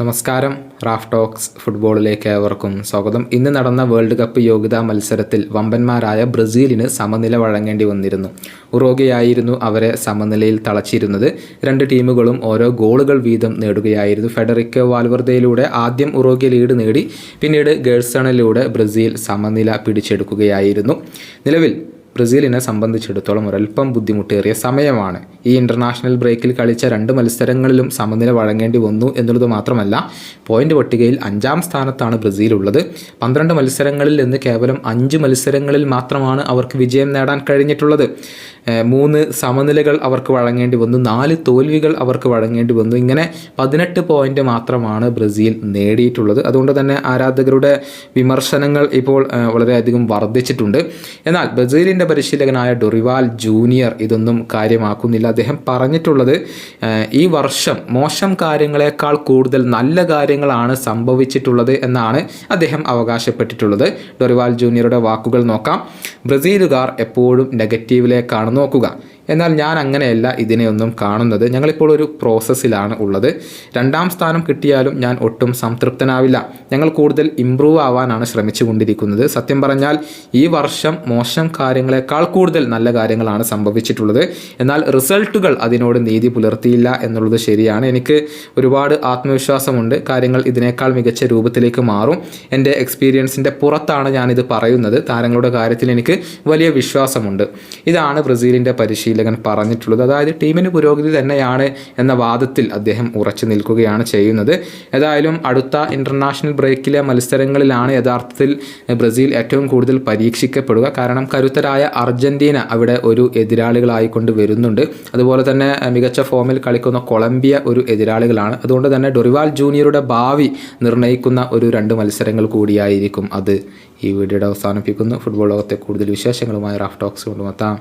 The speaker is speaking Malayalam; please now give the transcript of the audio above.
നമസ്കാരം. റാഫ് ടോക്സ് ഫുട്ബോളിലേക്ക് ഏവർക്കും സ്വാഗതം. ഇന്ന് നടന്ന വേൾഡ് കപ്പ് യോഗ്യതാ മത്സരത്തിൽ വമ്പന്മാരായ ബ്രസീലിന് സമനില വഴങ്ങേണ്ടി വന്നിരുന്നു. ഉറോഗയായിരുന്നു അവരെ സമനിലയിൽ തളച്ചിരുന്നത്. രണ്ട് ടീമുകളും ഓരോ ഗോളുകൾ വീതം നേടുകയായിരുന്നു. ഫെഡറിക്കോ വാൽവർദയിലൂടെ ആദ്യം ഉറോഗ്യ ലീഡ് നേടി പിന്നീട് ഗേഴ്സണിലൂടെ ബ്രസീൽ സമനില പിടിച്ചെടുക്കുകയായിരുന്നു. നിലവിൽ ബ്രസീലിനെ സംബന്ധിച്ചിടത്തോളം ഒരല്പം ബുദ്ധിമുട്ടേറിയ സമയമാണ്. ഈ ഇന്റർനാഷണൽ ബ്രേക്കിൽ കളിച്ച രണ്ട് മത്സരങ്ങളിലും സമനില വഴങ്ങേണ്ടി വന്നു എന്നുള്ളത് മാത്രമല്ല പോയിന്റ് പട്ടികയിൽ അഞ്ചാം സ്ഥാനത്താണ് ബ്രസീൽ ഉള്ളത് പന്ത്രണ്ട് മത്സരങ്ങളിൽ നിന്ന് കേവലം അഞ്ച് മത്സരങ്ങളിൽ മാത്രമാണ് അവർക്ക് വിജയം നേടാൻ കഴിഞ്ഞിട്ടുള്ളത്. മൂന്ന് സമനിലകൾ അവർക്ക് വഴങ്ങേണ്ടി വന്നു. നാല് തോൽവികൾ അവർക്ക് വഴങ്ങേണ്ടി വന്നു. ഇങ്ങനെ പതിനെട്ട് പോയിന്റ് മാത്രമാണ് ബ്രസീൽ നേടിയിട്ടുള്ളത്. അതുകൊണ്ട് തന്നെ ആരാധകരുടെ വിമർശനങ്ങൾ ഇപ്പോൾ വളരെയധികം വർദ്ധിച്ചിട്ടുണ്ട്. എന്നാൽ ബ്രസീലിന്റെ പരിശീലകനായ ഡൊറിവാൽ ജൂനിയർ ഇതൊന്നും കാര്യമാക്കുന്നില്ല. അദ്ദേഹം പറഞ്ഞിട്ടുള്ളത് ഈ വർഷം മോശം കാര്യങ്ങളെക്കാൾ കൂടുതൽ നല്ല കാര്യങ്ങളാണ് സംഭവിച്ചിട്ടുള്ളത് എന്നാണ് അദ്ദേഹം അവകാശപ്പെട്ടിട്ടുള്ളത്. ഡൊറിവാൽ ജൂനിയറുടെ വാക്കുകൾ നോക്കാം. ബ്രസീലുകാർ എപ്പോഴും നെഗറ്റീവിലേക്കാണ് の句が എന്നാൽ ഞാൻ അങ്ങനെയല്ല ഇതിനെയൊന്നും കാണുന്നത്. ഞങ്ങളിപ്പോൾ ഒരു പ്രോസസ്സിലാണ് ഉള്ളത്. രണ്ടാം സ്ഥാനം കിട്ടിയാലും ഞാൻ ഒട്ടും സംതൃപ്തനാവില്ല. ഞങ്ങൾ കൂടുതൽ ഇമ്പ്രൂവ് ആവാനാണ് ശ്രമിച്ചുകൊണ്ടിരിക്കുന്നത്. സത്യം പറഞ്ഞാൽ ഈ വർഷം മോശം കാര്യങ്ങളെക്കാൾ കൂടുതൽ നല്ല കാര്യങ്ങളാണ് സംഭവിച്ചിട്ടുള്ളത്. എന്നാൽ റിസൾട്ടുകൾ അതിനോട് നീതി പുലർത്തിയില്ല എന്നുള്ളത് ശരിയാണ്. എനിക്ക് ഒരുപാട് ആത്മവിശ്വാസമുണ്ട്. കാര്യങ്ങൾ ഇതിനേക്കാൾ മികച്ച രൂപത്തിലേക്ക് മാറും. എന്റെ എക്സ്പീരിയൻസിന്റെ പുറത്താണ് ഞാനിത് പറയുന്നത്. താരങ്ങളുടെ കാര്യത്തിൽ എനിക്ക് വലിയ വിശ്വാസമുണ്ട്. ഇതാണ് ബ്രസീലിന്റെ പരിശീലകൻ പറഞ്ഞിട്ടുള്ളത്. അതായത് ടീമിന് പുരോഗതി തന്നെയാണ് എന്ന വാദത്തിൽ അദ്ദേഹം ഉറച്ചു നിൽക്കുകയാണ് ചെയ്യുന്നത്. ഏതായാലും അടുത്ത ഇന്റർനാഷണൽ ബ്രേക്കിലെ മത്സരങ്ങളിലാണ് യഥാർത്ഥത്തിൽ ബ്രസീൽ ഏറ്റവും കൂടുതൽ പരീക്ഷിക്കപ്പെടുക. കാരണം കരുത്തരായ അർജന്റീന അവിടെ ഒരു എതിരാളികളായിക്കൊണ്ട് വരുന്നുണ്ട്. അതുപോലെ തന്നെ മികച്ച ഫോമിൽ കളിക്കുന്ന കൊളംബിയ ഒരു എതിരാളികളാണ്. അതുകൊണ്ട് തന്നെ ഡൊറിവാൾ ജൂനിയറുടെ ഭാവി നിർണയിക്കുന്ന ഒരു രണ്ട് മത്സരങ്ങൾ കൂടിയായിരിക്കും അത്. ഈ വീഡിയോയുടെ അവസാനിപ്പിക്കുന്നു. ഫുട്ബോൾ ലോകത്തെ കൂടുതൽ വിശേഷങ്ങളുമായി റാഫ് ടോക്സ് കൊണ്ടുമെത്താം.